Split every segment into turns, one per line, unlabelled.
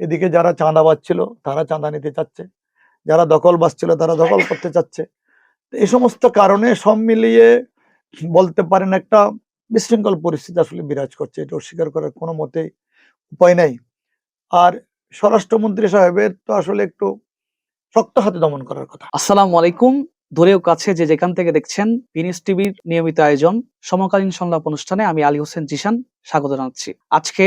এদিকে যারা চাঁদাবাজ ছিল তারা চাঁদা নিতে চাচ্ছে। যারা দখলবাজ ছিল তারা দখল করতে চাচ্ছে। এই সমস্ত কারণে সব মিলিয়ে বলতে পারেন একটা বিশৃঙ্খল পরিস্থিতি আসলে বিরাজ করছে। এটা অস্বীকার করার কোনো মতেই উপায় নাই। আর স্বরাষ্ট্রমন্ত্রী সাহেবের তো আসলে একটু শক্ত হাতে দমন করার কথা।
আসসালামু আলাইকুম। দূরেও কাছে যে যেখান থেকে দেখছেন বিনিস টিভির নিয়মিত আয়োজন সমকালীন সংলাপ অনুষ্ঠানে আমি আলী হোসেন জিশান স্বাগত জানাচ্ছি। আজকে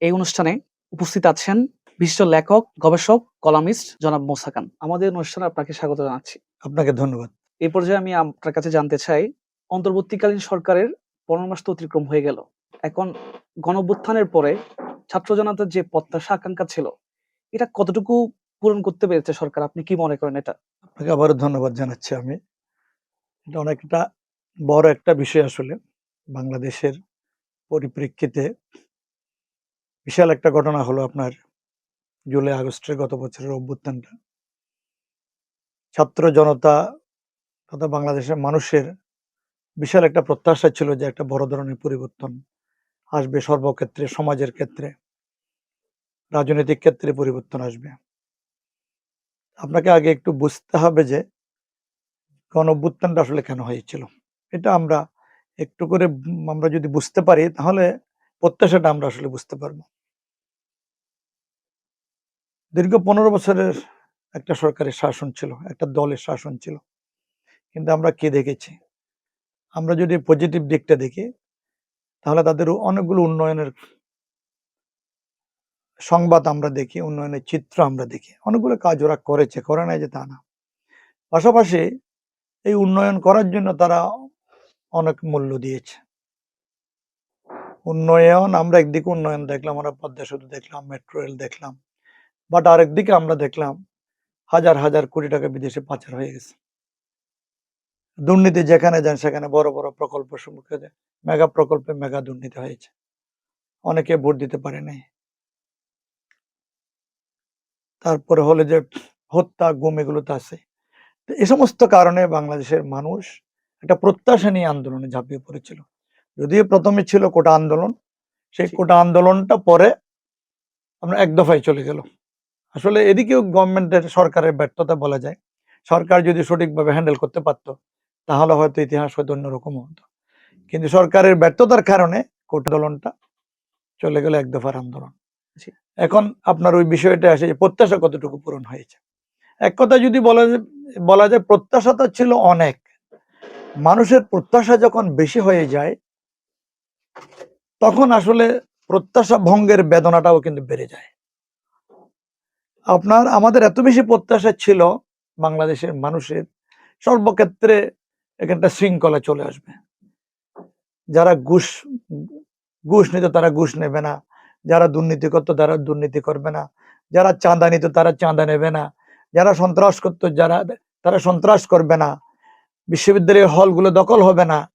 এই অনুষ্ঠানে উপস্থিত আছেন বিশিষ্ট লেখক গবেষক কলামিস্ট জনাব মোসাকান আমাদের অনুষ্ঠানে আপনাকে স্বাগত জানাচ্ছি।
আপনাকে ধন্যবাদ।
এই পর্যায়ে আমি আপনার কাছে জানতে চাই অন্তর্বর্তীকালীন সরকারের পনেরো মাস তো অতিক্রম হয়ে গেল। এখন গণঅভ্যুত্থানের পরে ছাত্র জনতার যে প্রত্যাশা আকাঙ্ক্ষা ছিল এটা কতটুকু পূরণ করতে পেরেছে সরকার? আপনি কি মনে করেন এটা?
আপনাকে আবারও ধন্যবাদ জানাচ্ছি আমি। এটা অনেকটা বড় একটা বিষয় আসলে। বাংলাদেশের পরিপ্রেক্ষিতে বিশাল একটা ঘটনা হলো আপনার জুলাই, আগস্টের গত বছরের অভ্যুত্থানটা। ছাত্র জনতা তথা বাংলাদেশের মানুষের বিশাল একটা প্রত্যাশা ছিল যে একটা বড় ধরনের পরিবর্তন আসবে সর্বক্ষেত্রে, সমাজের ক্ষেত্রে, রাজনৈতিক ক্ষেত্রে পরিবর্তন আসবে। আপনাকে আগে একটু বুঝতে হবে যে গণ অভ্যুত্থানটা আসলে কেন হয়েছিল। এটা আমরা একটু করে আমরা যদি বুঝতে পারি তাহলে প্রত্যাশাটা আমরা আসলে বুঝতে পারব। দীর্ঘ পনেরো বছরের একটা সরকারের শাসন ছিল, একটা দলের শাসন ছিল। কিন্তু আমরা কে দেখেছি? আমরা যদি পজিটিভ দিকটা দেখি, তাহলে তাদের অনেকগুলো উন্নয়নের সংবাদ আমরা দেখি, উন্নয়নের চিত্র আমরা দেখি। অনেকগুলো কাজ ওরা করেছে, করে নাই যে তা না। পাশাপাশি এই উন্নয়ন করার জন্য তারা অনেক মূল্য দিয়েছে। উন্নয়ন, আমরা একদিকে উন্নয়ন দেখলাম, আমরা পদ্মা সেতু দেখলাম, মেট্রো রেল দেখলাম। বাট আরেকদিকে আমরা দেখলাম হাজার হাজার কোটি টাকা বিদেশে পাচার হয়ে গেছে। দুর্নীতি যেখানে যান সেখানে বড় বড় প্রকল্প সম্মুখে মেগা প্রকল্পে মেগা দুর্নীতি হয়েছে। অনেকে ভোট দিতে পারে নাই। তারপরে হলো যে হত্যা গুম এগুলো তো আছে। এই সমস্ত কারণে বাংলাদেশের মানুষ একটা প্রত্যাশা নিয়ে আন্দোলনে ঝাঁপিয়ে পড়েছিল। যদিও প্রথমে ছিল কোটা আন্দোলন সেই কোটা আন্দোলনটা পরে আমরা এক দফায় চলে গেল আসলে এদিকেও গভর্নমেন্টের সরকারের ব্যর্থতা বলা যায়। সরকার যদি সঠিকভাবে হ্যান্ডেল করতে পারতো তাহলে হয়তো ইতিহাস হয়তো অন্যরকম হতো। কিন্তু সরকারের ব্যর্থতার কারণে কোটা আন্দোলনটা চলে গেল এক দফার আন্দোলন। এখন আপনার ওই বিষয়টা আসে যে প্রত্যাশা কতটুকু পূরণ হয়েছে? এক কথা যদি বলা যায় বলা যায় প্রত্যাশা তো ছিল অনেক। মানুষের প্রত্যাশা যখন বেশি হয়ে যায় তখন আসলে প্রত্যাশা ভঙ্গের বেদনাটাও কিন্তু বেড়ে যায়। আপনার, আমাদের এত বেশি প্রত্যাশা ছিল বাংলাদেশের মানুষের, সর্বক্ষেত্রে এখানটা শৃঙ্খলা চলে আসবে। যারা ঘুষ ঘুষ নিত তারা ঘুষ নেবে না। যারা দুর্নীতি করতো তারা দুর্নীতি করবে না। যারা চাঁদা নিত তারা চাঁদা নেবে না। যারা সন্ত্রাস করতো যারা, তারা সন্ত্রাস করবে না। বিশ্ববিদ্যালয়ের হলগুলো দখল হবে না।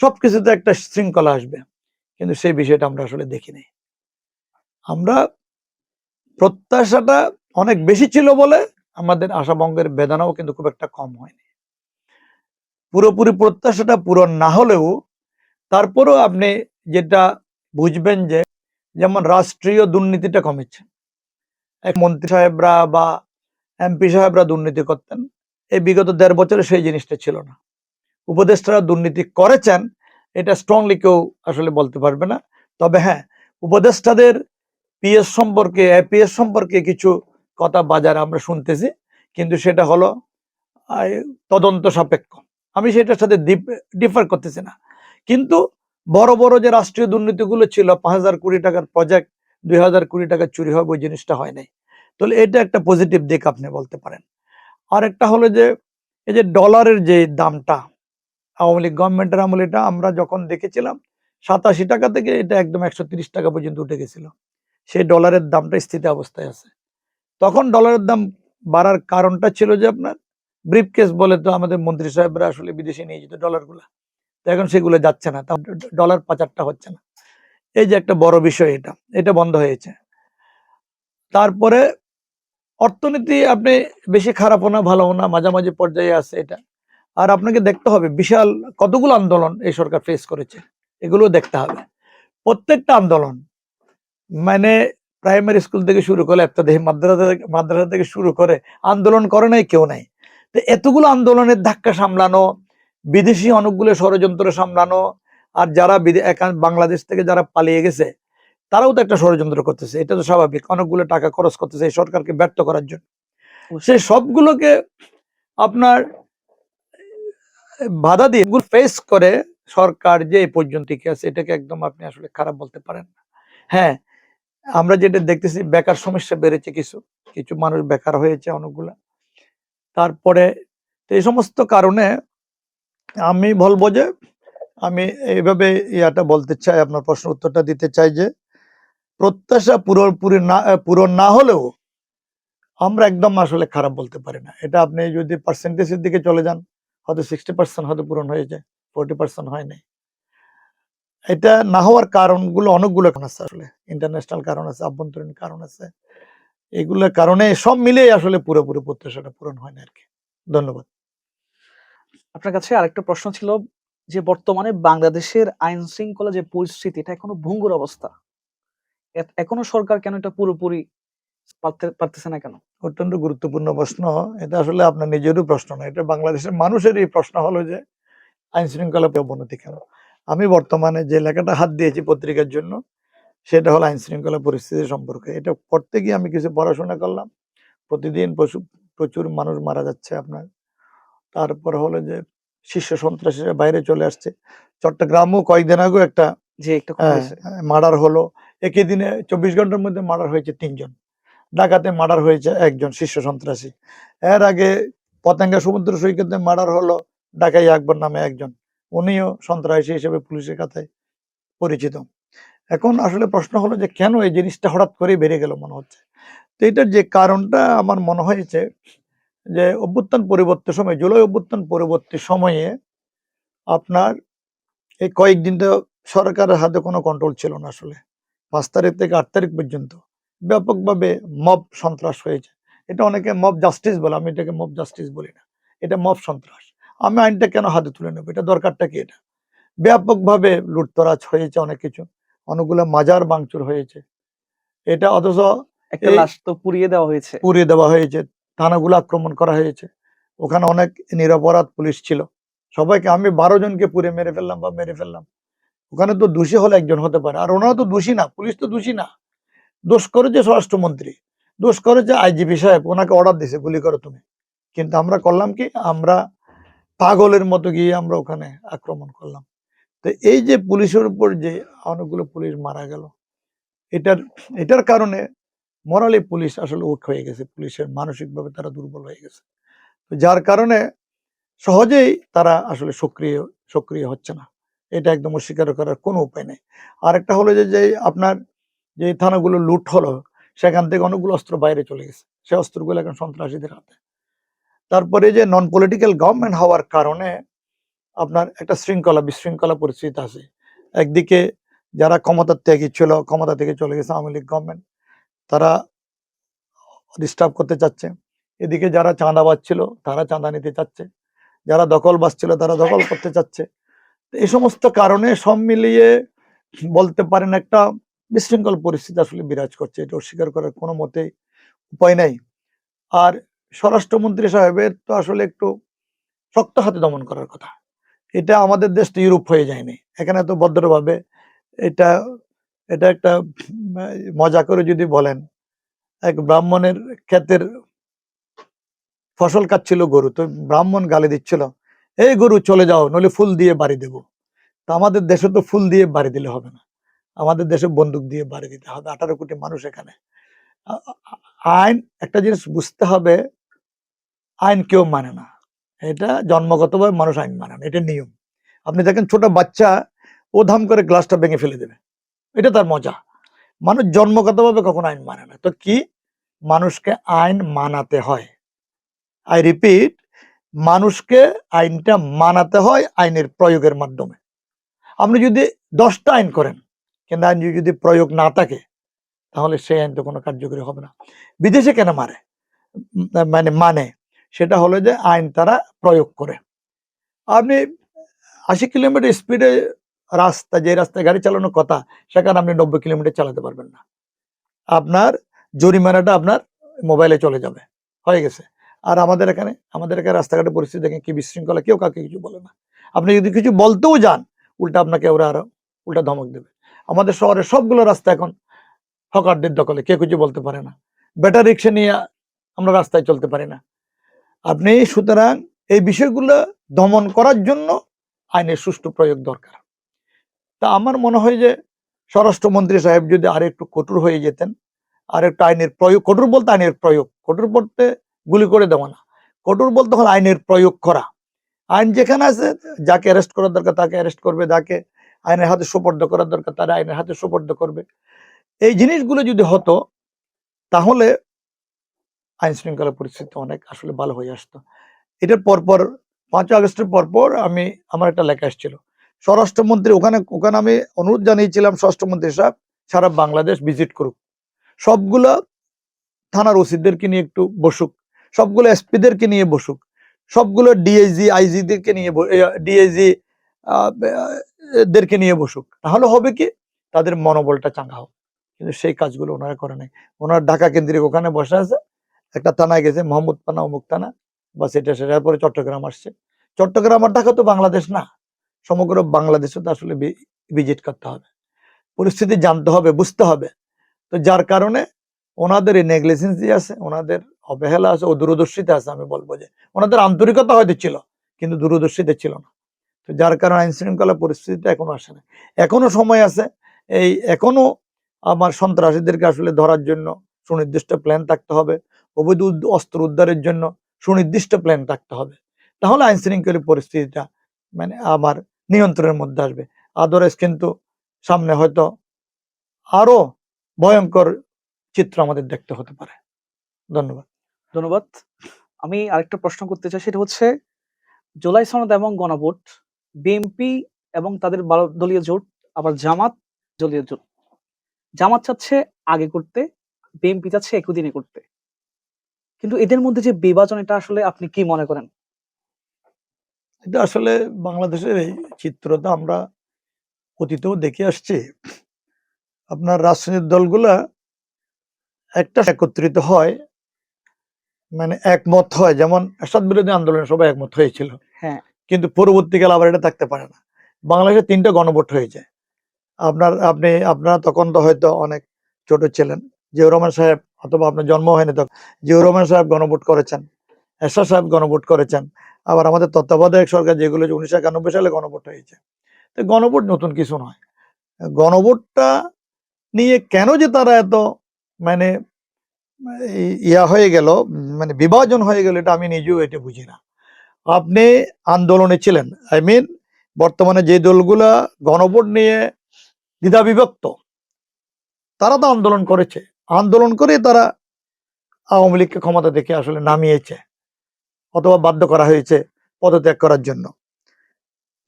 সবকিছুতে একটা শৃঙ্খলা আসবে। কিন্তু সেই বিষয়টা আমরা আসলে দেখিনি। আমরা প্রত্যাশাটা অনেক বেশি ছিল বলে আমাদের আশাভঙ্গের বেদনাও কিন্তু খুব একটা কম হয়নি। পুরোপুরি প্রত্যাশাটা পূরণ না হলেও তারপরেও আপনি যেটা বুঝবেন যে যেমন রাষ্ট্রীয় দুর্নীতিটা কমেছে। এক মন্ত্রী সাহেবরা বা এমপি সাহেবরা দুর্নীতি করতেন, এই বিগত দেড় বছরে সেই জিনিসটা ছিল না। উপদেষ্টারা দুর্নীতি করেছেন, এটা স্ট্রংলি কেউ আসলে বলতে পারবে না। তবে হ্যাঁ উপদেষ্টাদের পিএস সম্পর্কে এপিএস সম্পর্কে কিছু কথা বাজারে আমরা শুনতেছি, কিন্তু সেটা হলো তদন্ত সাপেক্ষ। আমি সেটার সাথে ডিফার করতেছি না। কিন্তু বড় বড় যে রাষ্ট্রীয় দুর্নীতিগুলো ছিল, পাঁচ হাজার কোটি টাকার প্রজেক্ট দুই হাজার কোটি টাকা চুরি হবে, ওই জিনিসটা হয় নাই। তাহলে এটা একটা পজিটিভ দিক আপনি বলতে পারেন। আর একটা হলো যে, এই যে ডলারের যে দামটা, আওয়ামী লীগ গভর্নমেন্টের আমলে এটা আমরা যখন দেখেছিলাম, সাতাশি টাকা থেকে এটা একদম একশো টাকা পর্যন্ত উঠে গেছিল। সেই ডলারের দামটা স্থিতি অবস্থায় আছে। তখন ডলারের দাম বাড়ার কারণটা ছিল যে আপনার ব্রিফ কেস বলে তো আমাদের মন্ত্রী সাহেবরা আসলে বিদেশে নিয়ে যেত ডলারগুলো তো এখন সেগুলো যাচ্ছে না তা ডলার পাচারটা হচ্ছে না। এই যে একটা বড় বিষয় এটা এটা বন্ধ হয়েছে। তারপরে অর্থনীতি আপনি বেশি খারাপও না, ভালো না, মাঝামাঝি পর্যায়ে আছে এটা। আর আপনাকে দেখতে হবে, বিশাল কতগুলো আন্দোলন এই সরকার ফেস করেছে এগুলো দেখতে হবে। প্রত্যেকটা আন্দোলন মানে প্রাইমারি স্কুল থেকে শুরু করে একটা দেহে মাদ্রাসা থেকে- মাদ্রাসা থেকে শুরু করে আন্দোলন করে নাই কেউ নাই। তো এতগুলো আন্দোলনের ধাক্কা সামলানো বিদেশি অনেকগুলো ষড়যন্ত্র সামলানো আর যারা বাংলাদেশ থেকে যারা পালিয়ে গেছে তারাও তো একটা ষড়যন্ত্র করতেছে। এটা তো স্বাভাবিক। অনেকগুলো টাকা খরচ করতেছে এই সরকারকে ব্যর্থ করার জন্য। সেই সবগুলোকে আপনার বাধা দিয়ে ফেস করে সরকার যে এই পর্যন্ত আছে এটাকে একদম আপনি আসলে খারাপ বলতে পারেন না। হ্যাঁ আমরা যেটা দেখতেছি, বেকার সমস্যা বেড়েছে কিছু কিছু মানুষ বেকার হয়েছে অনেকগুলা। তারপরে এই সমস্ত কারণে আমি বলব যে, আমি এইভাবে ইয়াটা বলতে চাই, আপনার প্রশ্ন উত্তরটা দিতে চাই যে, প্রত্যাশা পুরোপুরি না, পূরণ না হলেও আমরা একদম আসলে খারাপ বলতে পারি না। এটা আপনি যদি পার্সেন্টেজের দিকে চলে যান, হয়তো সিক্সটি পার্সেন্ট হয়তো পূরণ হয়ে যায় ফোরটি পার্সেন্ট হয় নাই। এটা না হওয়ার কারণগুলো অনেকগুলো কারণ আছে আসলে। ইন্টারন্যাশনাল কারণ আছে আভ্যন্তরীণ কারণ আছে। এগুলোর কারণে সব মিলিয়ে আসলে পুরোপুরি প্রত্যাশাটা পূরণ হয় না আর কি ধন্যবাদ।
আপনার কাছে আরেকটা প্রশ্ন ছিল যে বর্তমানে বাংলাদেশের আইন শৃঙ্খলা যে পরিস্থিতি এটা এখনও ভঙ্গুর অবস্থা? এখনও সরকার কেন এটা পুরোপুরি পারতে- পারতেছে না কেন?
অত্যন্ত গুরুত্বপূর্ণ প্রশ্ন। এটা আসলে আপনার নিজেরও প্রশ্ন না এটা বাংলাদেশের মানুষের এই প্রশ্ন হলো যে আইন শৃঙ্খলা অবনতি কেন? আমি বর্তমানে যে লেখাটা হাত দিয়েছি পত্রিকার জন্য সেটা হলো আইন শৃঙ্খলা পরিস্থিতি সম্পর্কে। এটা পড়তে গিয়ে আমি কিছু পড়াশোনা করলাম। প্রতিদিন প্রচুর প্রচুর মানুষ মারা যাচ্ছে আপনার। তারপর হলো যে শীর্ষ সন্ত্রাসীরা বাইরে চলে আসছে। চট্টগ্রামও কয়েকদিন আগেও একটা
যে একটা
হ্যাঁ,
হয়েছে
মার্ডার হলো। একই দিনে চব্বিশ ঘণ্টার মধ্যে মার্ডার হয়েছে তিনজন। ডাকাতে মার্ডার হয়েছে একজন শীর্ষ সন্ত্রাসী। এর আগে পতেঙ্গা সমুদ্র সৈকতে মার্ডার হলো ডাকাই আকবর নামে একজন। উনিও সন্ত্রাসী হিসেবে পুলিশের কাছে পরিচিত। এখন আসলে প্রশ্ন হলো যে, কেন এই জিনিসটা হঠাৎ করে বেড়ে গেল মনে হচ্ছে? তো এটার যে কারণটা আমার মনে হয়েছে যে, অভ্যুত্থান পরিবর্তন সময়, জুলাই অভ্যুত্থান পরবর্তী সময়ে আপনার এই কয়েকদিন তো সরকারের হাতে কোনো কন্ট্রোল ছিল না আসলে। পাঁচ তারিখ থেকে আট তারিখ পর্যন্ত ব্যাপকভাবে মব সন্ত্রাস হয়েছে। এটা অনেকে মব জাস্টিস বলে, আমি এটাকে মব জাস্টিস বলি না। এটা মব সন্ত্রাস। আমি আইনটা কেন হাতে তুলে নেব? এটা দরকারটা কি এটা? ব্যাপকভাবে লুটতরাজ হয়েছে অনেক কিছু। অনেকগুলো মাজার বাংচুর হয়েছে। এটা অথচ
একটা লাশ তো পুড়িয়ে দেওয়া হয়েছে।
পুড়িয়ে দেওয়া হয়েছে। থানাগুলো আক্রমণ করা হয়েছে। ওখানে অনেক নিরপরাধ পুলিশ ছিল। সবাইকে আমি বারো জনকে পুড়ে মেরে ফেললাম বা মেরে ফেললাম। ওখানে তো দোষী হলে একজন হতে পারে। আর ওনারা তো দোষী না পুলিশ তো দোষী না। দোষ করেছে স্বরাষ্ট্রমন্ত্রী দোষ করেছে আইজিপি সাহেব। ওনাকে অর্ডার দিছে গুলি করো তুমি। কিন্তু আমরা করলাম কি? আমরা পাগলের মতো গিয়ে আমরা ওখানে আক্রমণ করলাম। তো এই যে পুলিশের উপর যে অনেকগুলো পুলিশ মারা গেল, এটার এটার কারণে মরালি পুলিশ আসলে উইক হয়ে গেছে। পুলিশের মানসিকভাবে তারা দুর্বল হয়ে গেছে। যার কারণে সহজেই তারা আসলে সক্রিয় সক্রিয় হচ্ছে না। এটা একদম অস্বীকার করার কোনো উপায় নেই। আরেকটা হলো যে যে আপনার যে থানাগুলো লুট হলো, সেখান থেকে অনেকগুলো অস্ত্র বাইরে চলে গেছে। সে অস্ত্রগুলো এখন সন্ত্রাসীদের হাতে। তারপরে যে নন পলিটিক্যাল গভর্নমেন্ট হওয়ার কারণে আপনার একটা শৃঙ্খলা, বিশৃঙ্খলা পরিস্থিতি আছে। একদিকে যারা ক্ষমতার ত্যাগী ছিল, ক্ষমতা থেকে চলে গেছে আওয়ামী লীগ গভর্নমেন্ট তারা ডিস্টার্ব করতে চাচ্ছে। এদিকে যারা চাঁদাবাজ ছিল, তারা চাঁদা নিতে চাচ্ছে। যারা দখলবাজ ছিল, তারা দখল করতে চাচ্ছে। এই সমস্ত কারণে সব মিলিয়ে বলতে পারেন একটা বিশৃঙ্খল পরিস্থিতি আসলে বিরাজ করছে। এটা অস্বীকার করার কোনো মতেই উপায় নাই। আর স্বরাষ্ট্রমন্ত্রী সাহেবের তো আসলে একটু শক্ত হাতে দমন করার কথা। এটা আমাদের দেশ তো ইউরোপ হয়ে যায়নি। এখানে তো ভদ্রভাবে এটা এটা একটা মজা করে যদি বলেন, এক ব্রাহ্মণের ক্ষেতের ফসল কাটছিল গরু, তো ব্রাহ্মণ গালি দিচ্ছিল, এই গরু চলে যাও, নইলে ফুল দিয়ে বাড়ি দেব। তা আমাদের দেশে তো ফুল দিয়ে বাড়ি দিলে হবে না। আমাদের দেশে বন্দুক দিয়ে বাড়ি দিতে হবে। আঠারো কোটি মানুষ এখানে। আইন, একটা জিনিস বুঝতে হবে আইন কেউ মানে না। এটা জন্মগতভাবে মানুষ আইন মানে না, এটা নিয়ম। আপনি দেখেন ছোট বাচ্চা, ও ধাম করে গ্লাসটা ভেঙে ফেলে দেবে। এটা তার মজা। মানুষ জন্মগতভাবে কখনো আইন মানে না। তো কি? মানুষকে আইন মানাতে হয়। আই রিপিট, মানুষকে আইনটা মানাতে হয় আইনের প্রয়োগের মাধ্যমে। আপনি যদি দশটা আইন করেন, কিন্তু আইন যদি প্রয়োগ না থাকে, তাহলে সেই আইন তো কোনো কার্যকরী হবে না। বিদেশে কেন মারে? মানে মানে সেটা হলো যে আইন তারা প্রয়োগ করে। আপনি আশি কিলোমিটার স্পিডে রাস্তা, যে রাস্তায় গাড়ি চালানোর কথা, সেখানে আপনি নব্বই কিলোমিটার চালাতে পারবেন না। আপনার জরিমানাটা আপনার মোবাইলে চলে যাবে। হয়ে গেছে। আর আমাদের এখানে আমাদের এখানে রাস্তাঘাটে পরিস্থিতি দেখেন কি বিশৃঙ্খলা, কেউ কাউকে কিছু বলে না। আপনি যদি কিছু বলতেও যান, উল্টা আপনাকে ওরা আরও উল্টা ধমক দেবে। আমাদের শহরের সবগুলো রাস্তা এখন হকারদের দখলে, কেউ কিছু বলতে পারে না। ব্যাটারি রিক্সা নিয়ে আমরা রাস্তায় চলতে পারি না। আপনি সুতরাং এই বিষয়গুলো দমন করার জন্য আইনের সুষ্ঠু প্রয়োগ দরকার। তা আমার মনে হয় যে স্বরাষ্ট্রমন্ত্রী সাহেব যদি আর একটু কঠোর হয়ে যেতেন আর একটু আইনের প্রয়োগ, কঠোর বলতে আইনের প্রয়োগ, কঠোর বলতে গুলি করে দেওয়া না, কঠোর বলতে হল আইনের প্রয়োগ করা। আইন যেখানে আছে, যাকে অ্যারেস্ট করার দরকার, তাকে অ্যারেস্ট করবে, যাকে আইনের হাতে সুপর্দ করার দরকার, তারা আইনের হাতে সুপর্দ করবে। এই জিনিসগুলো যদি হতো, তাহলে আইন শৃঙ্খলা পরিস্থিতি অনেক আসলে ভালো হয়ে আসতো। এটার পরপর পাঁচ আগস্টের পরপর আমি, আমার একটা লেখা এসেছিল, স্বরাষ্ট্রমন্ত্রী ওখানে ওখানে আমি অনুরোধ জানিয়েছিলাম স্বরাষ্ট্রমন্ত্রী সাহেব, সারা বাংলাদেশ ভিজিট করুক। সবগুলো থানার ওসিদেরকে নিয়ে একটু বসুক, সবগুলো এসপিদেরকে নিয়ে বসুক, সবগুলো ডিআইজি, আইজিদেরকে নিয়ে ডিআইজি দেরকে নিয়ে বসুক। তাহলে হবে কি? তাদের মনোবলটা চাঙ্গা হোক। কিন্তু সেই কাজগুলো ওনারা করে নাই। ওনার ঢাকা কেন্দ্রিক ওখানে বসে আছে একটা থানায় গেছে, মোহাম্মদ পানা অমুক থানা বা সেটা। সেটার পরে চট্টগ্রাম আসছে। চট্টগ্রাম আর ঢাকা তো বাংলাদেশ না। সমগ্র বাংলাদেশে তো আসলে ভিজিট করতে হবে। পরিস্থিতি জানতে হবে, বুঝতে হবে। তো যার কারণে ওনাদের এই নেগলিজেন্সি আছে, ওনাদের অবহেলা আছে, ও দূরদর্শিতা আছে, আমি বলব যে ওনাদের আন্তরিকতা হয়তো ছিল, কিন্তু দূরদর্শিতা ছিল না। তো যার কারণে আইন শৃঙ্খলা পরিস্থিতিটা এখনও আসে না। এখনও সময় আছে, এই এখনও আমার সন্ত্রাসীদেরকে আসলে ধরার জন্য সুনির্দিষ্ট প্ল্যান থাকতে হবে। অবৈধ অস্ত্র উদ্ধারের জন্য সুনির্দিষ্ট প্ল্যান থাকতে হবে। তাহলে আইন শৃঙ্খলা পরিস্থিতিটা মানে আমার নিয়ন্ত্রণের মধ্যে আসবে। আদারওয়াইজ কিন্তু সামনে হয়তো আরও ভয়ঙ্কর চিত্র আমাদের দেখতে হতে পারে। ধন্যবাদ।
ধন্যবাদ। আমি আরেকটা প্রশ্ন করতে চাই, সেটা হচ্ছে, জুলাই সনদ এবং গণভোট, বিএনপি এবং তাদের দলীয় জোট, আবার জামাত দলীয় জোট। জামাত চাচ্ছে আগে করতে, বিএনপি চাচ্ছে একই দিনে করতে। কিন্তু এদের মধ্যে যে বিভাজন এটা আসলে আপনি কি মনে করেন?
এটা আসলে বাংলাদেশের এই চিত্রটা আমরা অতীতেও দেখে আসছি। আপনার রাজনৈতিক দলগুলা একটা একত্রিত হয় মানে একমত হয়। যেমন এরশাদ বিরোধী আন্দোলনে সবাই একমত হয়েছিল।
হ্যাঁ।
কিন্তু পরবর্তীকালে আবার এটা থাকতে পারে না। বাংলাদেশে তিনটা গণভোট হয়ে যায় আপনার আপনি আপনারা তখন তো হয়তো অনেক ছোট ছিলেন। জিয়াউর রহমান সাহেব, অথবা আপনার জন্ম হয়নি তখন, জিয়াউর রহমান সাহেব গণভোট করেছেন, এরশাদ সাহেব গণভোট করেছেন, আবার আমাদের তত্ত্বাবধায়ক সরকার যেগুলো উনিশশো একানব্বই সালে গণভোট হয়েছে। তো গণভোট নতুন কিছু নয়। গণভোটটা নিয়ে কেন যে তারা এত মানে ইয়া হয়ে গেল মানে বিভাজন হয়ে গেল, এটা আমি নিজেও এটা বুঝি না। আপনি আন্দোলনে ছিলেন, আই মিন বর্তমানে যে দলগুলা গণভোট নিয়ে দ্বিধা বিভক্ত তারা তো আন্দোলন করেছে। আন্দোলন করে তারা আওয়ামী লীগকে ক্ষমতা থেকে আসলে নামিয়েছে অথবা বাধ্য করা হয়েছে পদত্যাগ করার জন্য।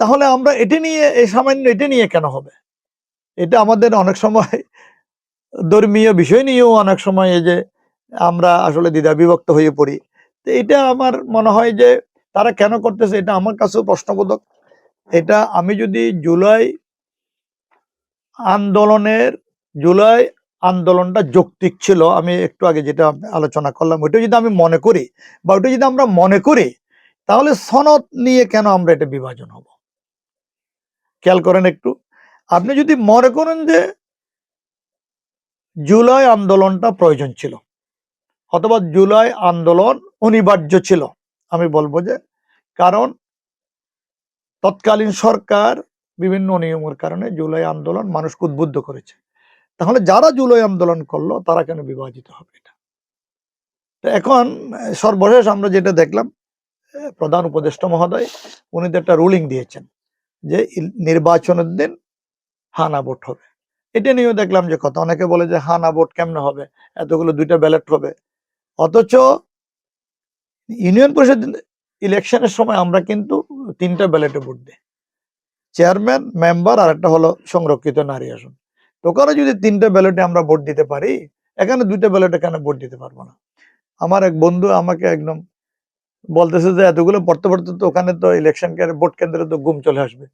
তাহলে আমরা এটা নিয়ে, এই সামান্য এটা নিয়ে কেন হবে? এটা আমাদের অনেক সময় ধর্মীয় বিষয় নিয়েও অনেক সময় এই যে আমরা আসলে দ্বিধা বিভক্ত হয়ে পড়ি। তো এটা আমার মনে হয় যে তারা কেন করতেছে এটা আমার কাছেও প্রশ্নবোধক। এটা আমি যদি জুলাই আন্দোলনের, জুলাই আন্দোলনটা যৌক্তিক ছিল, আমি একটু আগে যেটা আলোচনা করলাম ওইটা যদি আমি মনে করি বা ওইটা যদি আমরা মনে করি, তাহলে সনদ নিয়ে কেন আমরা এটা বিভাজন হব? খেয়াল করেন একটু। আপনি যদি মনে করেন যে জুলাই আন্দোলনটা প্রয়োজন ছিল, অথবা জুলাই আন্দোলন অনিবার্য ছিল, আমি বলব যে, কারণ তৎকালীন সরকার বিভিন্ন নিয়মের কারণে জুলাই আন্দোলন মানুষকে উদ্বুদ্ধ করেছে। তাহলে যারা জুলাই আন্দোলন করল, তারা কেন বিভাজিত হবে এটা? এখন সর্বশেষ আমরা যেটা দেখলাম প্রধান উপদেষ্টা মহোদয়, উনি তো একটা রুলিং দিয়েছেন যে নির্বাচনের দিন হানা ভোট হবে। এটা নিয়েও দেখলাম যে কথা, অনেকে বলে যে হানা ভোট কেমনে হবে? এতগুলো দুইটা ব্যালট হবে। অথচ ইউনিয়ন পরিষদ ইলেকশনের সময় আমরা কিন্তু তিনটা ব্যালটে ভোট দিই। চেয়ারম্যান মেম্বার আর একটা হলো সংরক্ষিত নারী আসন। ওখানে যদি তিনটা ব্যালটে আমরা ভোট দিতে পারি, এখানে দুইটা ব্যালটে কেন ভোট দিতে পারব না? আমার এক বন্ধু আমাকে একদম বলতেছে যে, এতগুলো পড়তে পড়তে তো ওখানে তো ইলেকশন ভোট কেন্দ্রে তো গুম চলে আসবে।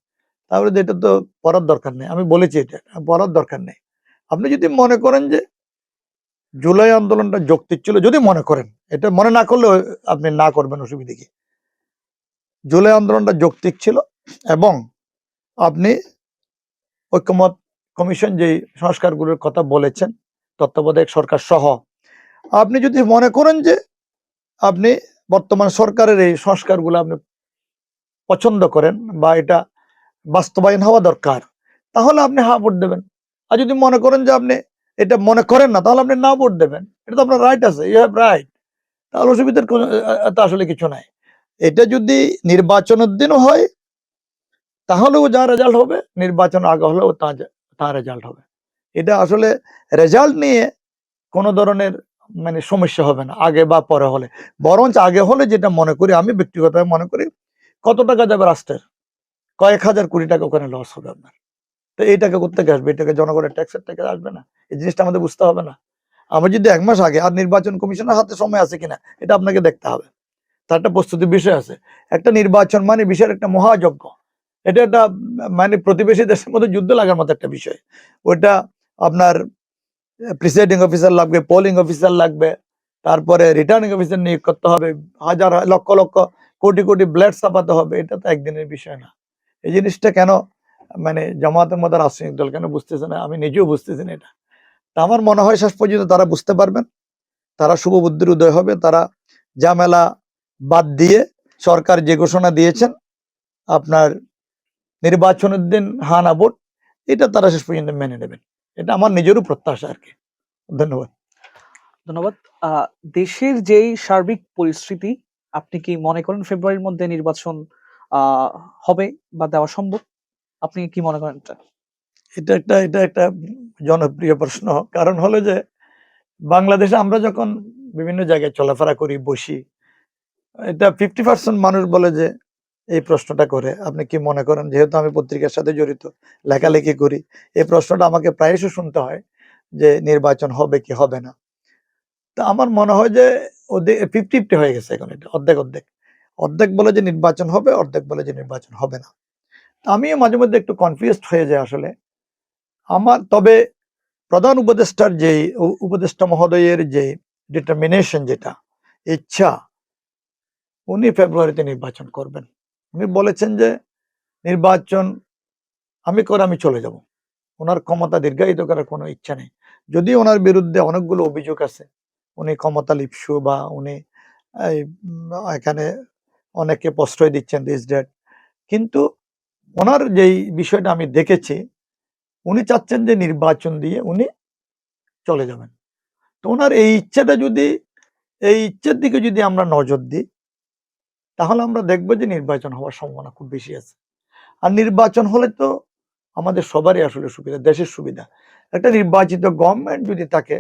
তাহলে এটা তো পড়ার দরকার নেই। আমি বলেছি এটা, পড়ার দরকার নেই। আপনি যদি মনে করেন যে, জুলাই আন্দোলনটা যৌক্তিক ছিল, যদি মনে করেন, এটা মনে না করলে আপনি না করবেন, অসুবিধে কি? জুলাই আন্দোলনটা যৌক্তিক ছিল এবং আপনি ঐক্যমত কমিশন যে সংস্কারগুলোর কথা বলেছেন তত্ত্বাবধায়ক সরকার সহ আপনি যদি মনে করেন যে আপনি বর্তমান সরকারের এই সংস্কারগুলো আপনি পছন্দ করেন বা এটা বাস্তবায়ন হওয়া দরকার তাহলে আপনি হা ভোট দেবেন। আর যদি মনে করেন যে আপনি এটা মনে করেন না তাহলে আপনি না ভোট দেবেন। এটা তো আপনার রাইট আছে ইউ হ্যাভ রাইট তাহলে অসুবিধার আহ, আসলে কিছু নাই। এটা যদি নির্বাচনের দিনও হয় তাহলেও যা রেজাল্ট হবে নির্বাচন আগে হলেও তা যা- তা রেজাল্ট হবে। এটা আসলে রেজাল্ট নিয়ে কোনো ধরনের মানে সমস্যা হবে না, আগে বা পরে হলে। বরঞ্চ আগে হলে যেটা মনে করি, আমি ব্যক্তিগতভাবে মনে করি, কত টাকা যাবে রাষ্ট্রের? কয়েক হাজার কোটি টাকা ওখানে লস হবে আপনার। তো এই টাকা কোথেকে আসবে? এটাকে জনগণের ট্যাক্সের টাকা আসবে না? এই জিনিসটা আমাদের বুঝতে হবে না। আমরা যদি এক মাস আগে, আর নির্বাচন কমিশনের হাতে সময় আছে কিনা, এটা আপনাকে দেখতে হবে। তার একটা প্রস্তুতি বিষয় আছে। একটা নির্বাচন মানে বিষয়ের একটা মহাযজ্ঞ। এটা একটা মানে প্রতিবেশী দেশের মধ্যে যুদ্ধ লাগার মতো একটা বিষয়। ওইটা আপনার প্রিসাইডিং অফিসার লাগবে পোলিং অফিসার লাগবে, তারপরে রিটার্নিং অফিসার নিয়োগ করতে হবে, হাজার, লক্ষ লক্ষ, কোটি কোটি ব্লেড চাপাতে হবে, এটা তো একদিনের বিষয় না। এই জিনিসটা কেন মানে জামাতের মধ্যে রাজনৈতিক দল কেন বুঝতেছে না? আমি নিজেও বুঝতেছি না এটা। তা আমার মনে হয় শেষ পর্যন্ত তারা বুঝতে পারবেন। তারা শুভ বুদ্ধির উদয় হবে, তারা জামেলা বাদ দিয়ে সরকার যে ঘোষণা দিয়েছেন, আপনার নির্বাচনের দিন হানা ভোট এটা তারা শেষ পর্যন্ত মেনে নেবেন। এটা আমার নিজেরও প্রত্যাশা আর কি। ধন্যবাদ।
ধন্যবাদ। দেশের যেই সার্বিক পরিস্থিতি আপনি কি মনে করেন ফেব্রুয়ারির মধ্যে নির্বাচন হবে বা দেওয়া সম্ভব? আপনি কি মনে করেন এটা?
এটা একটা এটা একটা জনপ্রিয় প্রশ্ন। কারণ হলো যে বাংলাদেশে আমরা যখন বিভিন্ন জায়গায় চলাফেরা করি বসি এটা ফিফটি পার্সেন্ট মানুষ বলে যে এই প্রশ্নটা করে। আপনি কি মনে করেন? যেহেতু আমি পত্রিকার সাথে জড়িত, লেখালেখি করি, এই প্রশ্নটা আমাকে প্রায়শই শুনতে হয় যে নির্বাচন হবে কি হবে না। তা আমার মনে হয় যে ওদের ফিফটি ফিফটি হয়ে গেছে এখন এটা, অর্ধেক অর্ধেক। অর্ধেক বলে যে নির্বাচন হবে, অর্ধেক বলে যে নির্বাচন হবে না। আমিও মাঝে মধ্যে একটু কনফিউজড হয়ে যায় আসলে। আমার, তবে প্রধান উপদেষ্টার যে উপদেষ্টা মহোদয়ের যে ডিটারমিনেশন যেটা, ইচ্ছা, উনি ফেব্রুয়ারিতে নির্বাচন করবেন। উনি বলেছেন যে, নির্বাচন আমি করে আমি চলে যাব। ওনার ক্ষমতা দীর্ঘায়িত করার কোনো ইচ্ছা নেই। যদি ওনার বিরুদ্ধে অনেকগুলো অভিযোগ আছে, উনি ক্ষমতা লিপসু বা উনি এখানে অনেকে প্রশ্রয় দিচ্ছেন দিস ডেট কিন্তু ওনার যেই বিষয়টা আমি দেখেছি, উনি চাচ্ছেন যে নির্বাচন দিয়ে উনি চলে যাবেন। তো ওনার এই ইচ্ছাটা যদি, এই ইচ্ছের দিকে যদি আমরা নজর দিই তাহলে আমরা দেখব যে নির্বাচন হওয়ার সম্ভাবনা খুব বেশি আছে। আর নির্বাচন হলে তো আমাদের সবারই আসলে সুবিধা, দেশের সুবিধা। একটা নির্বাচিত গভর্নমেন্ট যদি থাকে,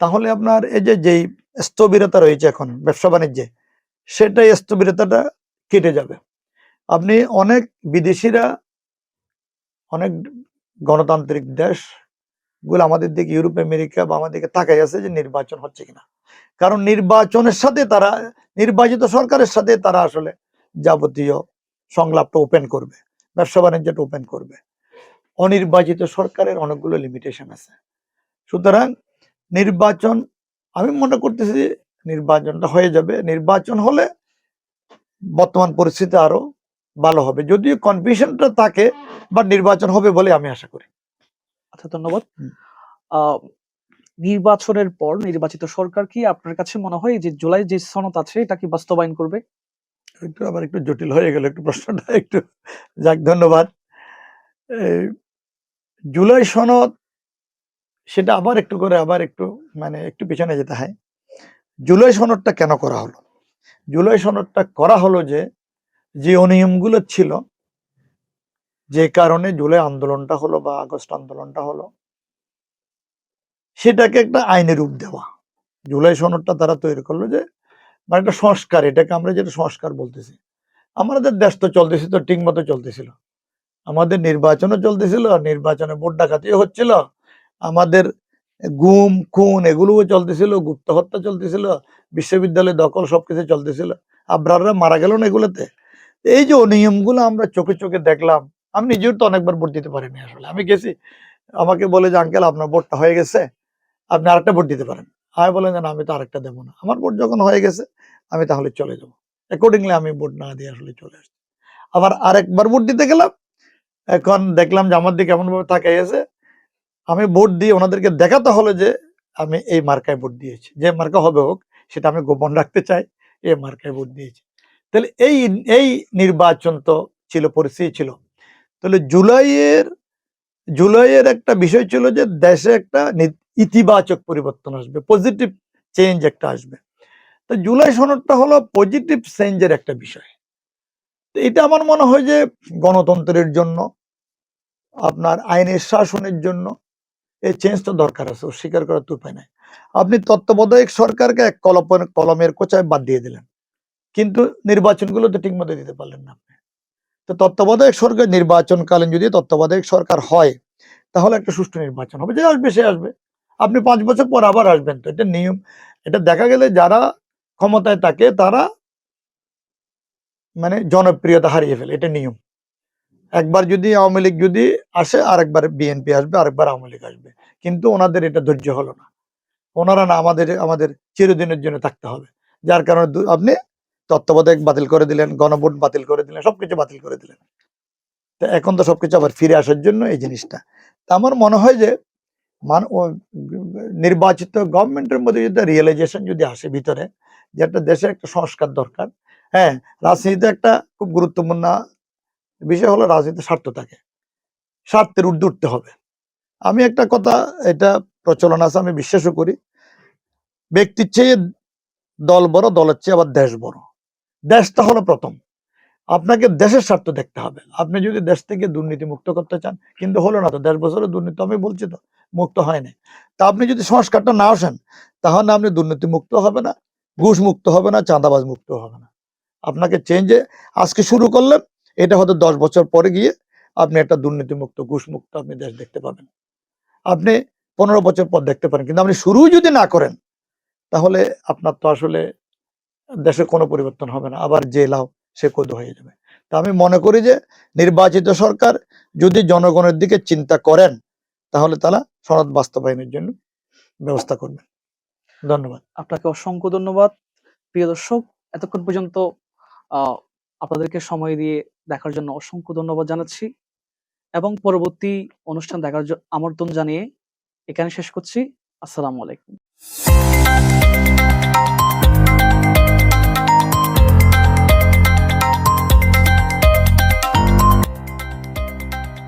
তাহলে আপনার এই যে, যেই স্থবিরতা রয়েছে এখন ব্যবসা বাণিজ্যে সেটাই স্থবিরতাটা কেটে যাবে। আপনি অনেক বিদেশিরা, অনেক গণতান্ত্রিক দেশ গুলো আমাদের দিকে ইউরোপ, আমেরিকা বা আমাদেরকে তাকাই আছে যে নির্বাচন হচ্ছে কিনা। কারণ নির্বাচনের সাথে তারা, নির্বাচিত সরকারের সাথে তারা আসলে যাবতীয় সংলাপটা ওপেন করবে, ব্যবসা বাণিজ্যটা ওপেন করবে। অনির্বাচিত সরকারের অনেকগুলো লিমিটেশন আছে। সুতরাং নির্বাচন, আমি মনে করতেছি নির্বাচনটা হয়ে যাবে। নির্বাচন হলে বর্তমান পরিস্থিতি আরও ভালো হবে। যদিও কনফিউশনটা থাকে বা নির্বাচন হবে বলে আমি আশা করি।
আচ্ছা ধন্যবাদ। নির্বাচনের পর নির্বাচিত সরকার কি আপনার কাছে মনে হয় যে জুলাই যে সনদ আছে এটা কি বাস্তবায়ন করবে?
একটু আবার একটু জটিল হয়ে গেল একটু প্রশ্নটা একটু যাক ধন্যবাদ। জুলাই সনদ সেটা আবার একটু করে আবার একটু মানে একটু পিছনে যেতে হয়। জুলাই সনদটা কেন করা হলো? জুলাই সনদটা করা হলো যে যে অনিয়মগুলো ছিল যে কারণে জুলাই আন্দোলনটা হলো বা আগস্ট আন্দোলনটা হলো, সেটাকে একটা আইনের রূপ দেওয়া। জুলাই সনদটা তারা তৈরি করল যে মানে একটা সংস্কার, এটাকে আমরা যেটা সংস্কার বলতেছি। আমাদের দেশ তো চলতেছিল তো, ঠিক মতো চলতেছিল। আমাদের নির্বাচনও চলতেছিল নির্বাচনে ভোট ডাকাতিও হচ্ছিল। আমাদের গুম, খুন এগুলোও চলতেছিল, গুপ্ত হত্যা চলতেছিল, বিশ্ববিদ্যালয় দখল সবকিছু চলতেছিল। আব্রাররা মারা গেল না এগুলোতে। এই যে অনিয়মগুলো আমরা চোখে চোখে দেখলাম আমি নিজেও তো অনেকবার ভোট দিতে পারিনি আসলে। আমি গেছি, আমাকে বলে যে, আঙ্কেল, আপনার ভোটটা হয়ে গেছে, আপনি আরেকটা ভোট দিতে পারেন। আমি বলেন যে আমি তো আরেকটা দেবো না। আমার ভোট যখন হয়ে গেছে, আমি তাহলে চলে যাব। অ্যাকর্ডিংলি আমি ভোট না দিয়ে আসলে চলে আসছি। আবার আরেকবার ভোট দিতে গেলাম, এখন দেখলাম যে, আমার দিকে এমনভাবে তাকাই আছে। আমি ভোট দিয়ে ওনাদেরকে দেখাতে হলো যে, আমি এই মার্কায় ভোট দিয়েছি। যে মার্কা হবে হোক, সেটা আমি গোপন রাখতে চাই এই মার্কায় ভোট দিয়েছি। তাহলে এই এই নির্বাচন তো ছিল, পরিস্থিতি ছিল। তাহলে জুলাইয়ের জুলাইয়ের একটা বিষয় ছিল যে দেশে একটা ইতিবাচক পরিবর্তন আসবে পজিটিভ চেঞ্জ একটা আসবে। তো জুলাই সনদটা হলো পজিটিভ চেঞ্জের একটা বিষয়। তো এটা আমার মনে হয় যে গণতন্ত্রের জন্য, আপনার আইনের শাসনের জন্য এই চেঞ্জটা দরকার আছে স্বীকার করার তো উপায় নাই। আপনি তত্ত্বাবধায়ক সরকারকে এক কলপের, কলমের কোচায় বাদ দিয়ে দিলেন। কিন্তু নির্বাচনগুলো তো ঠিক মতো দিতে পারলেন না। তো তত্ত্বাবধায়ক সরকার নির্বাচনকালীন যদি তত্ত্বাবধায়ক সরকার হয়, তাহলে একটা সুষ্ঠু নির্বাচন হবে। যে আসবে, সে আসবে। আপনি পাঁচ বছর পর আবার আসবেন তো, এটা নিয়ম। এটা দেখা গেলে যারা ক্ষমতায় থাকে, তারা মানে জনপ্রিয়তা হারিয়ে ফেলে, এটা নিয়ম। একবার যদি আওয়ামী লীগ যদি আসে, আরেকবার বিএনপি আসবে, আরেকবার আওয়ামী লীগ আসবে। কিন্তু ওনাদের এটা ধৈর্য হলো না। ওনারা না আমাদের আমাদের চিরদিনের জন্য থাকতে হবে। যার কারণে আপনি তত্ত্বাবধায়ক বাতিল করে দিলেন, গণভোট বাতিল করে দিলেন, সবকিছু বাতিল করে দিলেন। তো এখন তো সবকিছু আবার ফিরে আসার জন্য এই জিনিসটা। তা আমার মনে হয় যে মান নির্বাচিত গভর্নমেন্টের মধ্যে যদি রিয়েলাইজেশন যদি আসে ভিতরে, যে একটা দেশে একটা সংস্কার দরকার হ্যাঁ রাজনীতিতে একটা খুব গুরুত্বপূর্ণ বিষয় হলো রাজনীতি স্বার্থ থাকে। স্বার্থের ঊর্ধ্বে উঠতে হবে। আমি একটা কথা, এটা প্রচলন আছে, আমি বিশ্বাসও করি। ব্যক্তির চেয়ে দল বড়, দলের চেয়ে আবার দেশ বড়। দেশটা হলো প্রথম। আপনাকে দেশের স্বার্থ দেখতে হবে। আপনি যদি দেশ থেকে দুর্নীতি মুক্ত করতে চান, কিন্তু হলো না তো, দেশ বছরে দুর্নীতি, আমি বলছি তো, মুক্ত হয়নি তা আপনি যদি সংস্কারটা না আসেন, তাহলে আপনি দুর্নীতি মুক্ত হবে না, ঘুষ মুক্ত হবে না, চাঁদাবাজ মুক্ত হবে না। আপনাকে চেঞ্জে আজকে শুরু করলেন, এটা হয়তো দশ বছর পরে গিয়ে আপনি একটা দুর্নীতি মুক্ত, ঘুষ মুক্ত আপনি দেশ দেখতে পাবেন। আপনি পনেরো বছর পর দেখতে পারেন, কিন্তু আপনি শুরু যদি না করেন, তাহলে আপনার তো আসলে দেশে কোনো পরিবর্তন হবে না, আবার যে লাও সে কদু হয়ে যাবে। তা আমি মনে করি যে, নির্বাচিত সরকার যদি জনগণের দিকে চিন্তা করেন, তাহলে তারা সনদ বাস্তবায়নের জন্য ব্যবস্থা করবে ধন্যবাদ।
আপনাকে অসংখ্য ধন্যবাদ। প্রিয় দর্শক, এতক্ষণ পর্যন্ত আপনাদেরকে সময় দিয়ে দেখার জন্য অসংখ্য ধন্যবাদ জানাচ্ছি। এবং পরবর্তী অনুষ্ঠান দেখার আমন্ত্রণ জানিয়ে এখানে শেষ করছি। আসসালামু আলাইকুম।